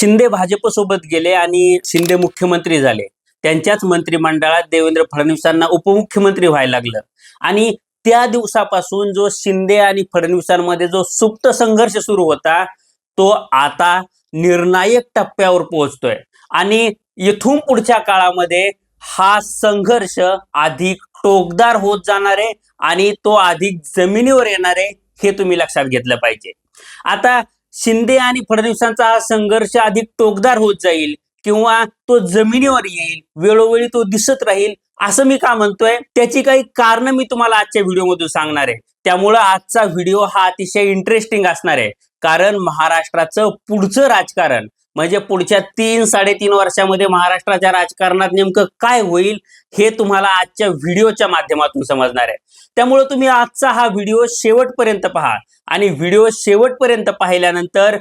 शिंदे भाजपसोबत गेले आणि शिंदे मुख्यमंत्री झाले. त्यांच्याच मंत्रिमंडळात देवेंद्र फडणवीसांना उपमुख्यमंत्री व्हायला लागलं. आणि त्या दिवसापासून जो शिंदे आणि फडणवीसांमध्ये जो सुप्त संघर्ष सुरू होता तो आता निर्णायक टप्प्यावर पोहोचतोय. आणि इथून पुढच्या काळामध्ये हा संघर्ष अधिक टोकदार होत जाणार आहे आणि तो अधिक जमिनीवर येणार आहे हे तुम्ही लक्षात घेतलं पाहिजे. आता शिंदे आणि फडणवीसांचा हा संघर्ष अधिक टोकदार होत जाईल किंवा तो जमिनीवर येईल वेळोवेळी तो दिसत राहील असं मी का म्हणतोय? त्याची काही कारण मी तुम्हाला आजच्या व्हिडिओमधून सांगणार आहे. त्यामुळं आजचा व्हिडिओ हा अतिशय इंटरेस्टिंग असणार आहे. कारण महाराष्ट्राचं पुढचं राजकारण म्हणजे पुढच्या तीन साडेतीन वर्षामध्ये महाराष्ट्राच्या राजकारणात नेमकं काय होईल हे तुम्हाला आजच्या व्हिडिओच्या माध्यमातून समजणार आहे. त्यामुळे तुम्ही आजचा हा व्हिडिओ शेवटपर्यंत पहा. आणि व्हिडिओ शेवटपर्यंत पाहिल्यानंतर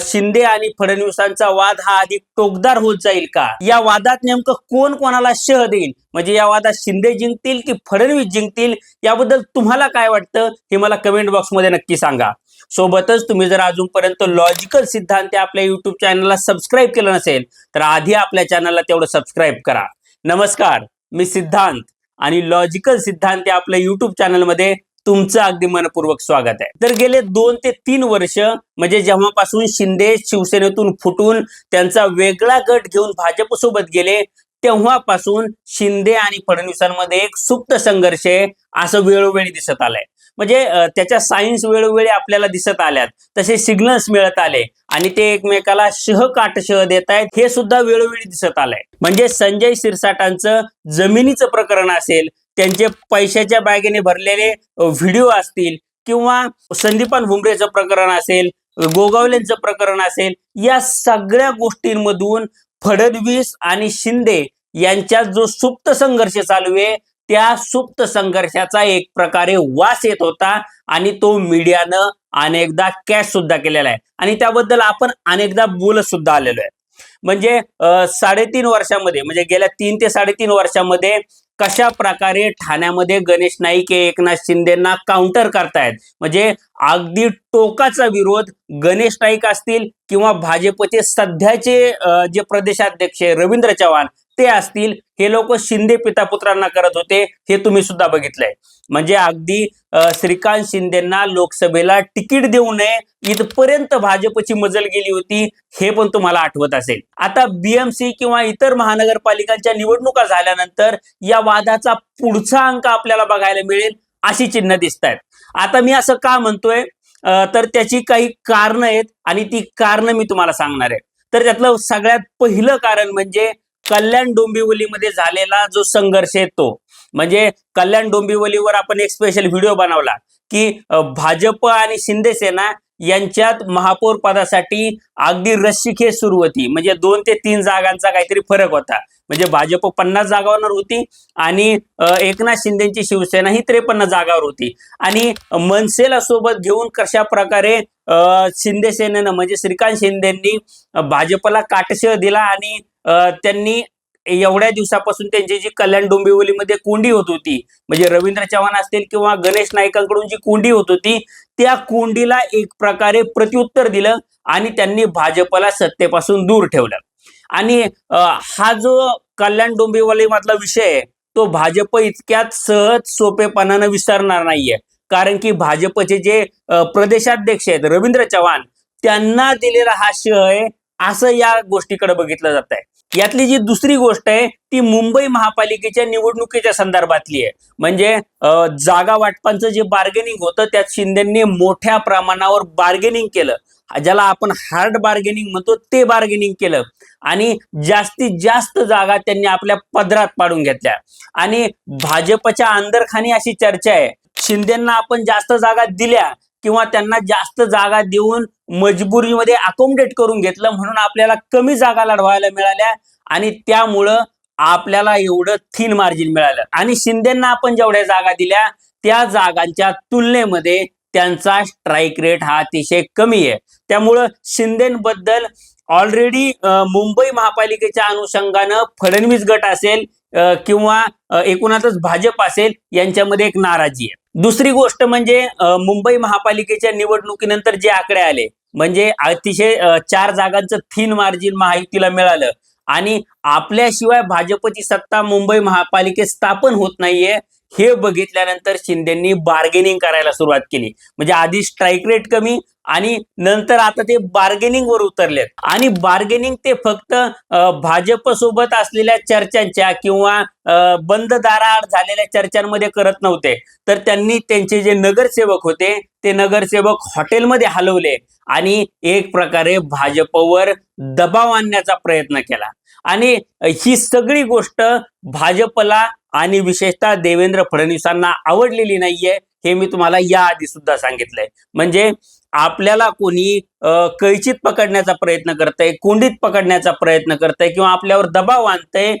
शिंदे आणि फडणवीसांचा वाद हा अधिक टोकदार होत जाईल का? या वादात नेमकं कोण कोणाला शह देईल? म्हणजे या वादात शिंदे जिंकतील की फडणवीस जिंकतील? याबद्दल तुम्हाला काय वाटतं हे मला कमेंट बॉक्समध्ये नक्की सांगा. सोबतच तुम्ही जर अजूनपर्यंत लॉजिकल सिद्धांत आपल्या युट्यूब चॅनलला सबस्क्राईब केलं नसेल तर आधी आपल्या चॅनलला तेवढं सबस्क्राईब करा. नमस्कार मी सिद्धांत आणि लॉजिकल सिद्धांत आपल्या युट्यूब चॅनलमध्ये तुमचं अगदी मनपूर्वक स्वागत आहे. तर गेले दोन ते तीन वर्ष म्हणजे जेव्हापासून शिंदे शिवसेनेतून फुटून त्यांचा वेगळा गट घेऊन भाजपसोबत गेले तेव्हापासून शिंदे आणि फडणवीसांमध्ये एक सुप्त संघर्ष आहे असं वेळोवेळी दिसत आलंय. म्हणजे त्याच्या सायन्स वेळोवेळी आपल्याला दिसत आल्यात. तसे सिग्नल्स मिळत आले आणि ते एकमेकाला शह काट शह देत आहेत हे सुद्धा वेळोवेळी दिसत आलंय. म्हणजे संजय शिरसाटांचं जमिनीचं प्रकरण असेल त्यांचे पैशाच्या बॅगेने भरलेले व्हिडिओ असतील किंवा संदीपान भुमरेचं प्रकरण असेल गोगावलेंचं प्रकरण असेल या सगळ्या गोष्टींमधून फडणवीस आणि शिंदे यांच्यात जो सुप्त संघर्ष चालू आहे त्या सुप्त संघर्षाचा एक प्रकारे वास येत होता आणि तो मीडियानं अनेकदा कॅश सुद्धा केलेला आहे. आणि त्याबद्दल आपण अनेकदा बोलत सुद्धा आलेलो आहे. म्हणजे साडेतीन वर्षामध्ये म्हणजे गेल्या तीन ते साडेतीन वर्षामध्ये कशा प्रकारे ठाण्यामध्ये गणेश नाईक हे एकनाथ शिंदेना काउंटर करतायत? म्हणजे अगदी टोकाचा विरोध गणेश नाईक असतील किंवा भाजपचे सध्याचे जे प्रदेशाध्यक्ष रवींद्र चव्हाण ते असतील हे लोक शिंदे पिता पुत्रांना करत होते हे तुम्ही सुद्धा बघितलंय. म्हणजे अगदी श्रीकांत शिंदेना लोकसभेला तिकीट देऊ नये इथपर्यंत भाजपची मजल गेली होती हे पण तुम्हाला आठवत असेल. आता बीएमसी किंवा इतर महानगरपालिकांच्या निवडणुका झाल्यानंतर या वादाचा पुढचा अंक आपल्याला बघायला मिळेल अशी चिन्ह दिसत आहेत आता मी असं का म्हणतोय तर त्याची काही कारणं आहेत आणि ती कारणं मी तुम्हाला सांगणार आहे. तर त्यातलं सगळ्यात पहिलं कारण म्हणजे कल्याण डोंबिवलीमध्ये झालेला जो संघर्ष आहे तो. म्हणजे कल्याण डोंबिवलीवर आपण एक स्पेशल व्हिडिओ बनवला की भाजप आणि शिंदे सेना यांच्यात महापौर पदासाठी अगदी रस्सीखेच सुरू होती. म्हणजे दोन ते तीन जागांचा काहीतरी फरक होता. म्हणजे भाजप पन्नास जागांवर होती आणि एकनाथ शिंदेची शिवसेना ही त्रेपन्न जागावर होती. आणि मनसेला सोबत घेऊन कशा प्रकारे अं, शिंदे सेनेनं म्हणजे श्रीकांत शिंदेंनी भाजपला काटशह दिला आणि त्यांनी एवढ्या दिवसापासून त्यांची जी कल्याण डोंबिवलीमध्ये कोंडी होत होती म्हणजे रवींद्र चव्हाण असतील किंवा गणेश नाईकांकडून जी कोंडी होत होती त्या कोंडीला एक प्रकारे प्रत्युत्तर दिलं आणि त्यांनी भाजपला सत्तेपासून दूर ठेवलं. आणि हा जो कल्याण डोंबिवली मधला विषय आहे तो भाजप इतक्यात सहज सोपेपणानं विसरणार नाहीये. कारण की भाजपचे जे प्रदेशाध्यक्ष आहेत रवींद्र चव्हाण त्यांना दिलेला हा शय आहे असं या गोष्टीकडे बघितलं जात आहे यातली जी दुसरी गोष्ट आहे ती मुंबई महापालिकेच्या निवडणुकीच्या संदर्भातली आहे. म्हणजे जागा वाटपांचं जे बार्गेनिंग होतं त्यात शिंदेंनी मोठ्या प्रमाणावर बार्गेनिंग केलं. ज्याला आपण हार्ड बार्गेनिंग म्हणतो ते बार्गेनिंग केलं. आणि जास्तीत जास्त जागा त्यांनी आपल्या पदरात पाडून घेतल्या. आणि भाजपच्या अंदरखानी अशी चर्चा आहे. शिंदेना आपण जास्त जागा दिल्या किंवा त्यांना जास्त जागा देऊन मजबुरीमध्ये अकोमडेट करून घेतलं म्हणून आपल्याला कमी जागा लढवायला मिळाल्या आणि त्यामुळं आपल्याला एवढं थिन मार्जिन मिळालं. आणि शिंदेना आपण जेवढ्या जागा दिल्या त्या जागांच्या तुलनेमध्ये त्यांचा स्ट्राईक रेट हा अतिशय कमी आहे. त्यामुळं शिंदेबद्दल ऑलरेडी मुंबई महापालिकेच्या अनुषंगानं फडणवीस गट असेल किंवा एकूणातच भाजप असेल यांच्यामध्ये एक नाराजी आहे. दुसरी गोष्ट म्हणजे मुंबई महापालिकेच्या निवडणुकीनंतर जे आकडे आले म्हणजे अतिशय चार जागांचं थीन मार्जिन महायुतीला मिळालं. आणि आपल्याशिवाय भाजपची सत्ता मुंबई महापालिकेत स्थापन होत नाहीये हे बघितल्यानंतर शिंदेनी बार्गेनिंग करायला सुरुवात केली. म्हणजे आधी स्ट्राईक रेट कमी आणि नंतर आता ते बार्गेनिंग वर उतरलेत. आणि बार्गेनिंग ते फक्त भाजप सोबत असलेल्या चर्चांच्या किंवा बंद दाराआड झालेल्या चर्चांमध्ये करत नव्हते. तर त्यांनी त्यांचे जे नगरसेवक होते ते नगरसेवक हॉटेलमध्ये हलवले आणि एक प्रकारे भाजपवर दबाव आणण्याचा प्रयत्न केला. आणि ही सगळी गोष्ट भाजपला आणि विशेषतः देवेंद्र फडणवीसांना आवडलेली नाहीये हे मी तुम्हाला याआधी सुद्धा सांगितलंय. म्हणजे आपल्याला कोणी कैचीत पकडण्याचा प्रयत्न करतंय कोंडीत पकडण्याचा प्रयत्न करतंय किंवा आपल्यावर दबाव आणतंय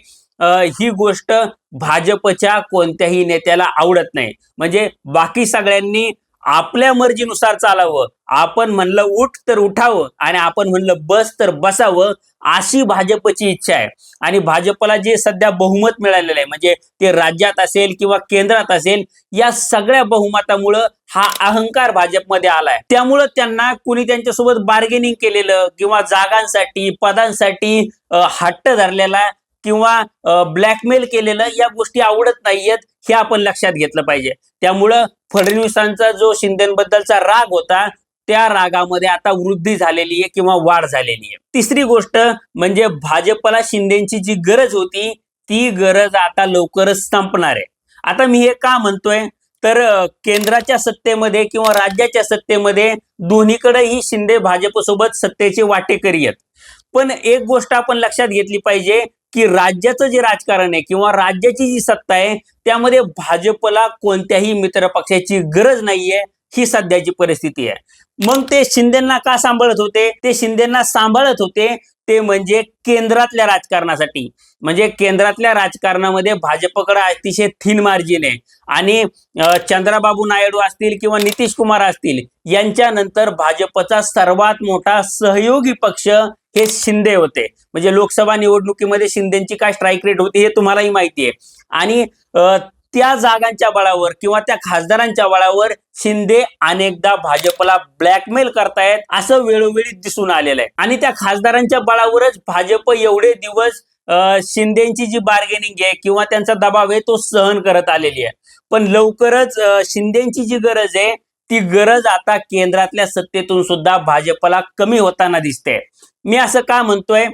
ही गोष्ट भाजपच्या कोणत्याही नेत्याला आवडत नाही. म्हणजे बाकी सगळ्यांनी आपल्या मर्जीनुसार चालावं. आपण म्हणलं उठ तर उठावं आणि आपण म्हणलं बस तर बसावं अशी भाजपची इच्छा आहे. आणि भाजपला जे सध्या बहुमत मिळालेलं आहे म्हणजे ते राज्यात असेल किंवा केंद्रात असेल या सगळ्या बहुमतामुळं हा अहंकार भाजपमध्ये आलाय. त्यामुळं त्यांना कुणी त्यांच्यासोबत बार्गेनिंग केलेलं किंवा जागांसाठी पदांसाठी हट्ट धरलेला किंवा ब्लॅकमेल केलेलं या गोष्टी आवडत नाहीयेत हे आपण लक्षात घेतलं पाहिजे. त्यामुळं फडणवीसांचा जो शिंदेबद्दलचा राग होता त्या रागामध्ये आता वृद्धी झालेली आहे किंवा वाढ झालेली आहे. तिसरी गोष्ट म्हणजे भाजपला शिंदेची जी गरज होती ती गरज आता लवकरच संपणार आहे. आता मी हे का म्हणतोय? तर केंद्राच्या सत्तेमध्ये किंवा राज्याच्या सत्तेमध्ये दोन्हीकडेही शिंदे भाजपसोबत सत्तेचे वाटेकरी आहेत. पण एक गोष्ट आपण लक्षात घेतली पाहिजे की राज्याचं जे राजकारण आहे किंवा राज्याची जी सत्ता आहे त्यामध्ये भाजपला कोणत्याही मित्र पक्षाची गरज नाहीये ही सध्याची परिस्थिती आहे. मग ते शिंदेना का सांभाळत होते? ते शिंदेना सांभाळत होते ते म्हणजे केंद्रातल्या राजकारणासाठी. म्हणजे केंद्रातल्या राजकारणामध्ये भाजपकडे अतिशय थिन मार्जिन आहे. आणि चंद्राबाबू नायडू असतील किंवा नितीश कुमार असतील यांच्यानंतर भाजपचा सर्वात मोठा सहयोगी पक्ष हे शिंदे होते. म्हणजे लोकसभा निवडणुकीमध्ये शिंदेची काय स्ट्राईक रेट होती हे तुम्हालाही माहिती आहे. आणि त्या जागांच्या बळावर किंवा त्या खासदारांच्या बळावर शिंदे अनेकदा भाजपला ब्लॅकमेल करतायत असं वेळोवेळी दिसून आलेलं आहे. आणि त्या खासदारांच्या बळावरच भाजप एवढे दिवस शिंदेची जी बार्गेनिंग आहे किंवा त्यांचा दबाव आहे तो सहन करत आलेली आहे. पण लवकरच शिंदेची जी गरज आहे ती गरज आता केंद्रातल्या सत्तेतून सुद्धा भाजपला कमी होताना दिसते मी असं का म्हणतोय?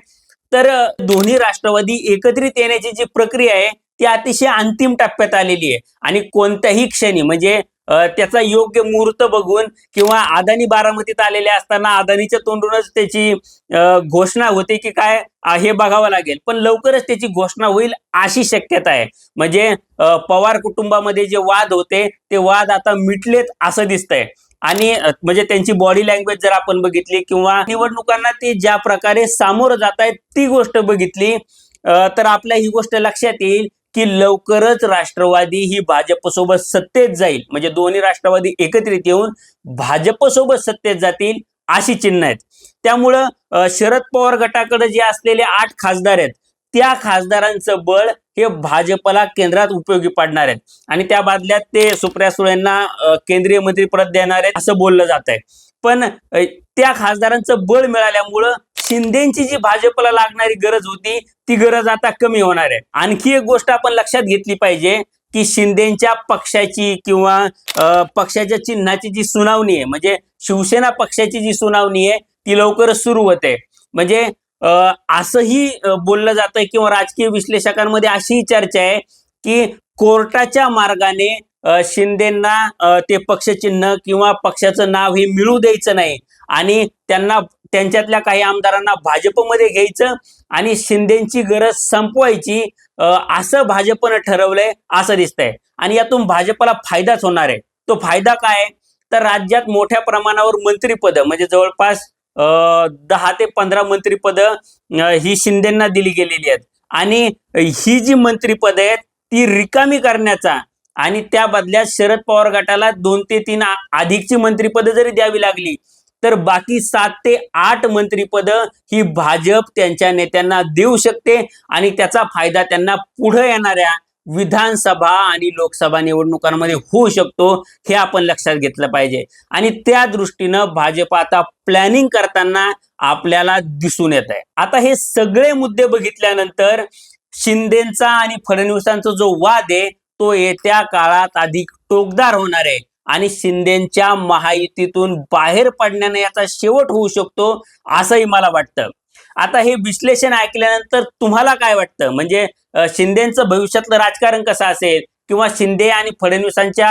तर दोन्ही राष्ट्रवादी एकत्रित येण्याची जी प्रक्रिया आहे ती अतिशय अंतिम टप्प्यात आलेली आहे. आणि कोणत्याही क्षणी म्हणजे त्याचा योग्य मुहूर्त बघून किंवा अदानी बारामतीत आलेले असताना अदानीच्या तोंडूनच त्याची घोषणा होते की काय हे बघावं लागेल. पण लवकरच त्याची घोषणा होईल अशी शक्यता आहे. म्हणजे पवार कुटुंबामध्ये जे वाद होते ते वाद आता मिटलेत असं दिसतंय. आणि म्हणजे त्यांची बॉडी लँग्वेज जर आपण बघितली किंवा निवडणुकांना ते ज्या प्रकारे सामोरं जात आहेत ती गोष्ट बघितली तर आपल्या ही गोष्ट लक्षात येईल की लवकरच राष्ट्रवादी ही भाजपसोबत सत्तेत जाईल. म्हणजे दोन्ही राष्ट्रवादी एकत्रित येऊन भाजपसोबत सत्तेत जातील अशी चिन्ह आहेत. त्यामुळं शरद पवार गटाकडे जे असलेले आठ खासदार आहेत त्या खासदारांचं बळ हे भाजपला केंद्रात उपयोगी पडणार आहेत. आणि त्या बदल्यात ते सुप्रिया सुळेंना केंद्रीय मंत्रीपद देणार आहेत असं बोललं जात आहे पण त्या खासदारांचं बळ मिळाल्यामुळं शिंदेची जी भाजपला लागणारी गरज होती ती गरज आता कमी होणार आहे. आणखी एक गोष्ट आपण लक्षात घेतली पाहिजे की शिंदेच्या पक्षाची किंवा पक्षाच्या चिन्हाची जी सुनावणी आहे म्हणजे शिवसेना पक्षाची जी सुनावणी आहे ती लवकरच सुरू होते. म्हणजे असंही बोललं जातंय किंवा राजकीय विश्लेषकांमध्ये अशीही चर्चा आहे की कोर्टाच्या मार्गाने शिंदेना ते पक्षचिन्ह किंवा पक्षाचं नाव हे मिळू द्यायचं नाही. आणि त्यांना त्यांच्यातल्या काही आमदारांना भाजपमध्ये घ्यायचं आणि शिंदेची गरज संपवायची असं भाजपनं ठरवलंय असं दिसतंय. आणि यातून भाजपला फायदाच होणार आहे. तो फायदा काय तर राज्यात मोठ्या प्रमाणावर मंत्रिपद म्हणजे जवळपास अ, दहा ते पंधरा मंत्रिपद ही शिंदेना दिली गेलेली आहेत. आणि ही जी मंत्रिपद आहेत ती रिकामी करण्याचा आणि त्या बदल्यात शरद पवार गटाला दोन ते तीन अधिकची मंत्रीपद जरी द्यावी लागली तर बाकी सात ते आठ मंत्रीपद ही भाजप त्यांच्या नेत्यांना देऊ शकते आणि त्याचा फायदा त्यांना पुढे येणाऱ्या विधानसभा आणि लोकसभा निवडणुकांमध्ये होऊ शकतो हे आपण लक्षात घेतलं पाहिजे. आणि त्या दृष्टीनं भाजप आता प्लॅनिंग करताना आपल्याला दिसून येत आहे आता हे सगळे मुद्दे बघितल्यानंतर शिंदेचा आणि फडणवीसांचा जो वाद आहे तो येत्या काळात अधिक टोकदार होणार आहे. आणि शिंदेच्या महायुतीतून बाहेर पडण्याने याचा शेवट होऊ शकतो असंही मला वाटतं. आता हे विश्लेषण ऐकल्यानंतर तुम्हाला काय वाटतं? म्हणजे शिंदेचं भविष्यातलं राजकारण कसं असेल? किंवा शिंदे आणि फडणवीसांच्या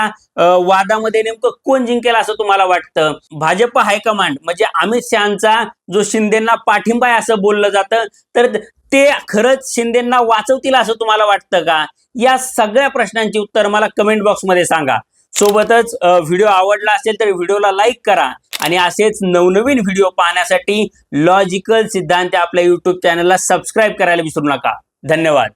वादामध्ये नेमकं कोण जिंकेल असं तुम्हाला वाटतं? भाजप हायकमांड म्हणजे अमित शहाचा जो शिंदेना पाठिंबा आहे असं बोललं जातं तर ते खरंच शिंदेना वाचवतील असं तुम्हाला वाटतं का? या सगळ्या प्रश्नांची उत्तर मला कमेंट बॉक्समध्ये सांगा. सोबतच व्हिडिओ आवडला असेल तर व्हिडिओला लाईक करा आणि असेच नवनवीन व्हिडिओ पाहण्यासाठी लॉजिकल सिद्धांत आपल्या युट्यूब चॅनलला सबस्क्राईब करायला विसरू नका. धन्यवाद.